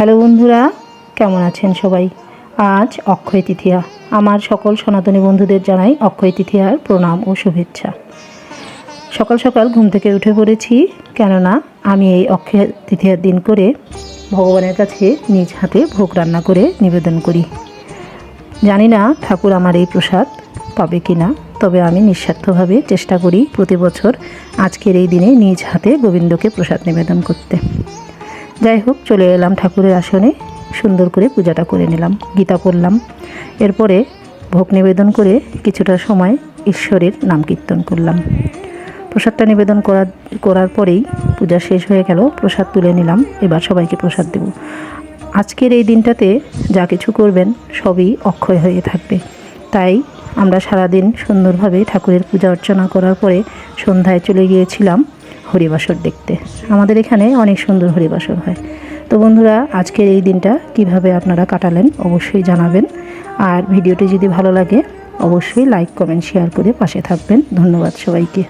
Hello বন্ধুরা, কেমন আছেন সবাই? আজ অক্ষয় তৃতীয়া। আমার সকল সনাতনী বন্ধুদের জানাই অক্ষয় তৃতীয়ার প্রণাম ও শুভেচ্ছা। সকাল সকাল ঘুম থেকে উঠে পড়েছি, কেননা আমি এই অক্ষয় তৃতীয়ার দিন করে ভগবানের কাছে নিজ হাতে ভোগ রান্না করে নিবেদন করি। জানি না ঠাকুর আমার এই প্রসাদ পাবে কি না তবে আমি নিঃস্বার্থভাবে চেষ্টা করি প্রতি বছর আজকের এই দিনে নিজ হাতে গোবিন্দকে প্রসাদ নিবেদন করতে। যাই হোক, চলে এলাম ঠাকুরের আসনে। সুন্দর করে পূজাটা করে নিলাম, গীতা পড়লাম। এরপরে ভোগ নিবেদন করে কিছুটা সময় ঈশ্বরের নাম কীর্তন করলাম। প্রসাদটা নিবেদন করার করার পরেই পূজা শেষ হয়ে গেল, প্রসাদ তুলে নিলাম। এবার সবাইকে প্রসাদ দেব। আজকের এই দিনটাতে যা কিছু করবেন, সবই অক্ষয় হয়ে থাকবে। তাই আমরা সারাদিন সুন্দরভাবে ঠাকুরের পূজা অর্চনা করার পরে সন্ধ্যায় চলে গিয়েছিলাম। হরিবাসর দেখতে। আমাদের এখানে অনেক সুন্দর হরিবাসর হয়। তো বন্ধুরা, আজকের এই দিনটা কীভাবে আপনারা কাটালেন অবশ্যই জানাবেন। আর ভিডিওটি যদি ভালো লাগে, অবশ্যই লাইক কমেন্ট শেয়ার করে পাশে থাকবেন। ধন্যবাদ সবাইকে।